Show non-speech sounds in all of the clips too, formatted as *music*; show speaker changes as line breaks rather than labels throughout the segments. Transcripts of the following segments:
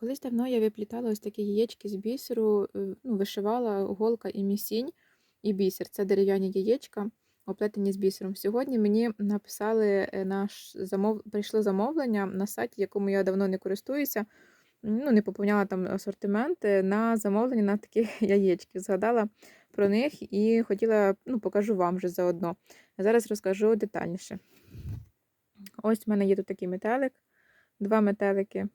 Колись давно я виплітала ось такі яєчки з бісеру, е, ну, вишивала голка і місінь, і бісер. Це дерев'яні яєчка, оплетені з бісером. Сьогодні мені написали е, наш замов... прийшло замовлення на сайті, якому я давно не користуюся. Ну, не поповняла там асортимент е, на замовлення на такі *laughs* яєчки. Згадала про них і хотіла, ну, покажу вам вже заодно. Зараз розкажу детальніше. Ось в мене є тут такий метелик, два метелики.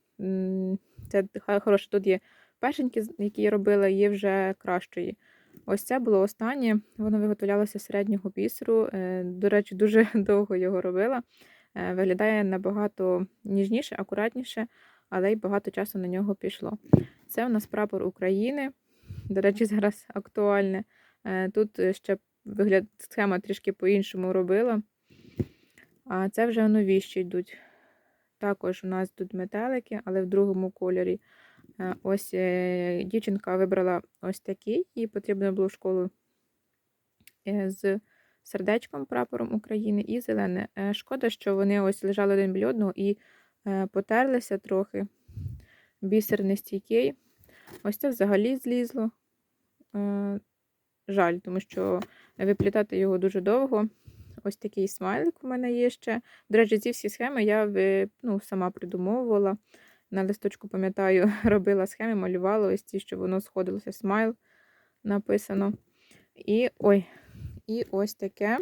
Це хороше. Тут є першенькі, які я робила, є вже кращої. Ось це було останнє. Воно виготовлялося з середнього бісеру. Е, До речі, дуже *laughs* довго його робила. Е, Виглядає набагато ніжніше, акуратніше, але й багато часу на нього пішло. Це у нас прапор України. До речі, *laughs* зараз актуальне. Е, Тут ще вигляд схема трішки по-іншому робила. А це вже новіші йдуть. Також у нас тут метелики, але в другому кольорі. Е, Ось е, дівчинка вибрала ось такий, їй потрібно було в школу е, з сердечком, прапором України і зелене. Шкода, що вони ось лежали один біля одного і потерлися трохи. Бісер нестійкий. Ось це взагалі злізло. Жаль, тому що виплітати його дуже довго. Ось такий смайлик у мене є ще. До речі, ці всі схеми я ну, сама придумовувала. На листочку, пам'ятаю, *laughs* робила схеми, малювала ось ці, щоб воно сходилося. Смайл написано. І ой, і ось таке.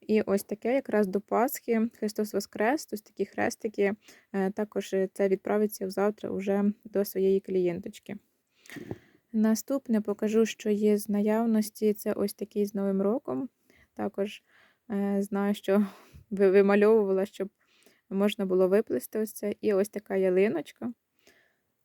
І ось таке якраз до Пасхи. Христос Воскрес, ось такі хрестики. Е, Також е, це відправиться завтра вже до своєї клієнточки. Наступне покажу, що є з наявності. Це ось такий з Новим роком. Також е, знаю, що *laughs* вимальовувала, щоб можна було виплести ось це. І ось така ялиночка.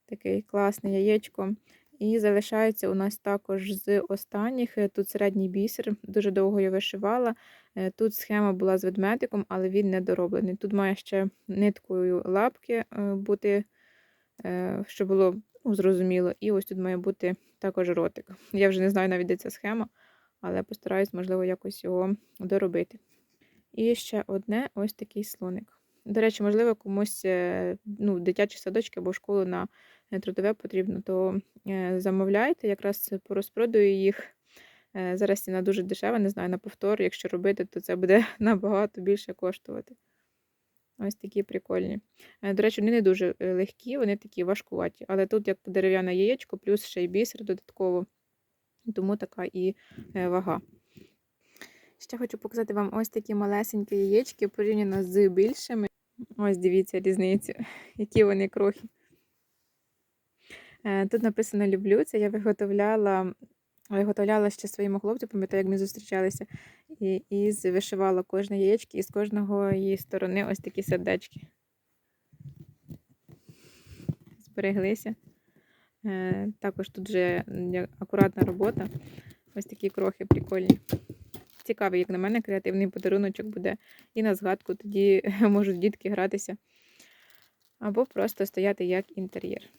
Такий класне яєчко. І залишається у нас також з останніх. е, Тут середній бісер. Дуже довго я вишивала. Е, Тут схема була з ведмедиком, але він не дороблений. Тут має ще ниткою лапки бути, щоб було ну, зрозуміло. І ось тут має бути також ротик. Я вже не знаю навіть де ця схема, але постараюсь, можливо, якось його доробити. І ще одне ось такий слоник. До речі, можливо, комусь е, ну, дитячі садочки або школу на е, трудове потрібно, то е, замовляйте, якраз порозпродаю їх. Зараз ціна дуже дешева, не знаю, на повтор. Якщо робити, то це буде *laughs* набагато більше коштувати. Ось такі прикольні. До речі, вони не дуже легкі, вони такі важкуваті. Але тут як дерев'яне яєчко, плюс ще й бісер додатково. Тому така і е, вага. Ще хочу показати вам ось такі малесенькі яєчки порівняно з більшими. Ось дивіться різницю, *laughs* які вони крохи. Е, Тут написано люблю. Це я виготовляла, виготовляла ще своєму хлопцю, пам'ятаю, як ми зустрічалися, і, і вишивала кожне яєчко, і з кожного її сторони ось такі сердечки. Збереглися. Е, Також тут вже акуратна робота. Ось такі крохи прикольні. Цікавий, як на мене, креативний подаруночок буде. І на згадку тоді *laughs* можуть дітки гратися. Або просто стояти як інтер'єр.